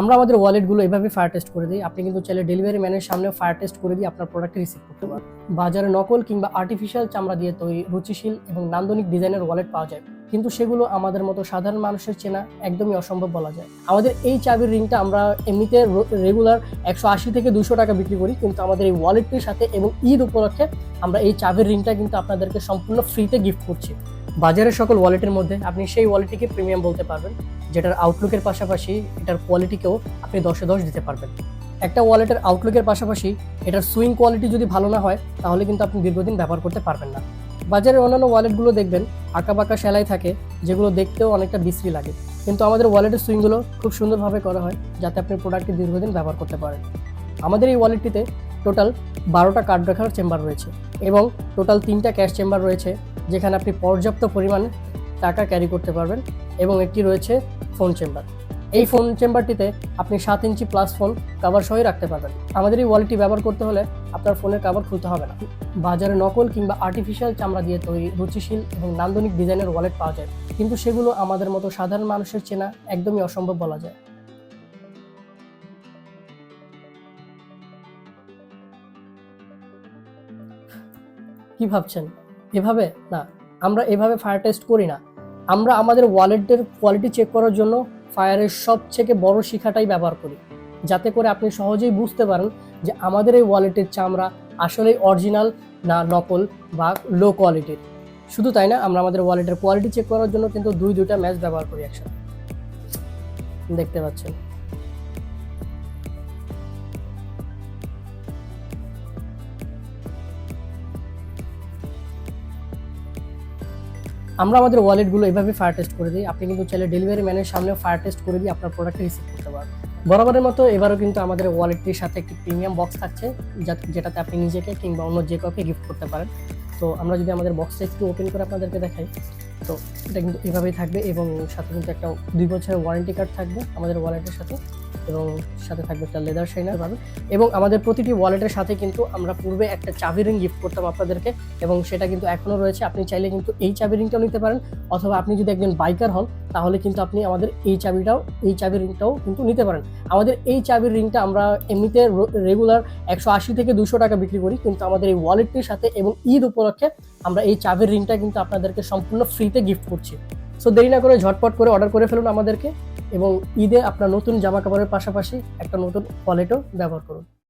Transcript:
আমরা আমাদের ওয়ালেটগুলো এভাবে ফায়ার টেস্ট করে দিই। আপনি কিন্তু চাইলে ডেলিভারি ম্যানের সামনে ফায়ার টেস্ট করে দিয়ে আপনার প্রোডাক্ট রিসিভ করতে পারেন বাজারে নকল কিংবা আর্টিফিশিয়াল চামড়া দিয়ে তৈরি রুচিশীল এবং নান্দনিক ডিজাইনের ওয়ালেট পাওয়া যায়। কিন্তু সেগুলো আমাদের মতো সাধারণ মানুষের চেনা একদমই অসম্ভব বলা যায়। আমাদের এই চাবির রিংটা আমরা এমনিতে রেগুলার একশো আশি থেকে দুশো টাকা বিক্রি করি, কিন্তু আমাদের এই ওয়ালেটটির সাথে এবং ঈদ উপলক্ষে আমরা এই চাবির রিংটা কিন্তু আপনাদেরকে সম্পূর্ণ ফ্রিতে গিফট করছি। বাজারের সকল ওয়ালেটের মধ্যে আপনি সেই ওয়ালেটটিকে প্রিমিয়াম বলতে পারবেন, যেটার আউটলুকের পাশাপাশি এটার কোয়ালিটিকেও আপনি দশে দশ দিতে পারবেন। একটা ওয়ালেটের আউটলুকের পাশাপাশি এটার সুইং কোয়ালিটি যদি ভালো না হয়, তাহলে কিন্তু আপনি দীর্ঘদিন ব্যবহার করতে পারবেন না। বাজারের অন্যান্য ওয়ালেটগুলো দেখবেন আঁকা বাঁকা সেলাই থাকে, যেগুলো দেখতেও অনেকটা বিশ্রী লাগে। কিন্তু আমাদের ওয়ালেটের সুইংগুলো খুব সুন্দরভাবে করা হয়, যাতে আপনি প্রোডাক্টটি দীর্ঘদিন ব্যবহার করতে পারেন। আমাদের এই ওয়ালেটটিতে টোটাল বারোটা কার্ড রাখার চেম্বার রয়েছে এবং টোটাল তিনটা ক্যাশ চেম্বার রয়েছে। যেখানে আপনি পর্যাপ্ত পরিমাণে টাকা ক্যারি করতে পারবেন এবং একটি রয়েছে ফোন চেম্বার এই ফোন চেম্বারটিতে আপনি সাত ইঞ্চি প্লাস ফোন কাভার সহই রাখতে পারবেন। আমাদের এই ওয়ালেটটি ব্যবহার করতে হলে আপনার ফোনের কাভার খুলতে হবে না। বাজারে নকল কিংবা আর্টিফিশিয়াল চামড়া দিয়ে তৈরি রুচিশীল এবং নান্দনিক ডিজাইনের ওয়ালেট পাওয়া যায়। কিন্তু সেগুলো আমাদের মতো সাধারণ মানুষের চেনা একদমই অসম্ভব বলা যায়। কি ভাবছেন? এভাবে না, আমরা এভাবে ফায়ার টেস্ট করি না। আমরা আমাদের ওয়ালেটের কোয়ালিটি চেক করার জন্য ফায়ারের সবথেকে বড় শিখাটাই ব্যবহার করি। যাতে করে আপনি সহজেই বুঝতে পারেন যে আমাদের এই ওয়ালেটের চামড়া আসলেই অরিজিনাল না নকল বা লো কোয়ালিটির শুধু তাই না, আমরা আমাদের ওয়ালেটের কোয়ালিটি চেক করার জন্য কিন্তু দুই দুইটা ম্যাচ ব্যবহার করি একসাথে। দেখতে পাচ্ছেন? আমরা আমাদের ওয়ালেটগুলো এভাবে ফায়ার টেস্ট করে দিই। আপনি কিন্তু চাইলে ডেলিভারি ম্যানের সামনে ফায়ার টেস্ট করে দিয়ে আপনার প্রোডাক্ট রিসিভ করতে পারবেন। বরাবরের মতো এবারও কিন্তু আমাদের ওয়ালেটটির সাথে একটি প্রিমিয়াম বক্স থাকছে যেটাতে আপনি নিজেকে কিংবা অন্য যে কাউকে গিফট করতে পারেন। তো আমরা যদি আমাদের বক্সটা একটু ওপেন করে আপনাদেরকে দেখাই, তো এটা কিন্তু এভাবেই থাকবে এবং সাথে কিন্তু একটা দুই বছরের ওয়ারেন্টি কার্ড থাকবে আমাদের ওয়ালেটের সাথে। এবং সাথে থাকবে একটা লেদার শাইনার পাবেন এবং আমাদের প্রতিটি ওয়ালেটের সাথে কিন্তু আমরা পূর্বে একটা চাবি রিং গিফট করতাম আপনাদেরকে এবং সেটা কিন্তু এখনও রয়েছে। আপনি চাইলে কিন্তু এই চাবি রিংটাও নিতে পারেন অথবা আপনি যদি একজন বাইকার হন, তাহলে কিন্তু আপনি আমাদের এই চাবিটাও, এই চাবি রিংটাও কিন্তু নিতে পারেন। আমাদের এই চাবির রিংটা আমরা এমনিতে রেগুলার একশো আশি থেকে দুশো টাকা বিক্রি করি, কিন্তু আমাদের এই ওয়ালেটটির সাথে এবং ঈদ উপলক্ষে আমরা এই চাবির রিংটা কিন্তু আপনাদেরকে সম্পূর্ণ ফ্রিতে গিফট করছি। সো দেরি না করে ঝটপট করে অর্ডার করে ফেলুন আমাদেরকে। এবং ঈদে আপনার নতুন জামা কাপড়ের পাশাপাশি একটা নতুন ওয়ালেটও ব্যবহার করুন।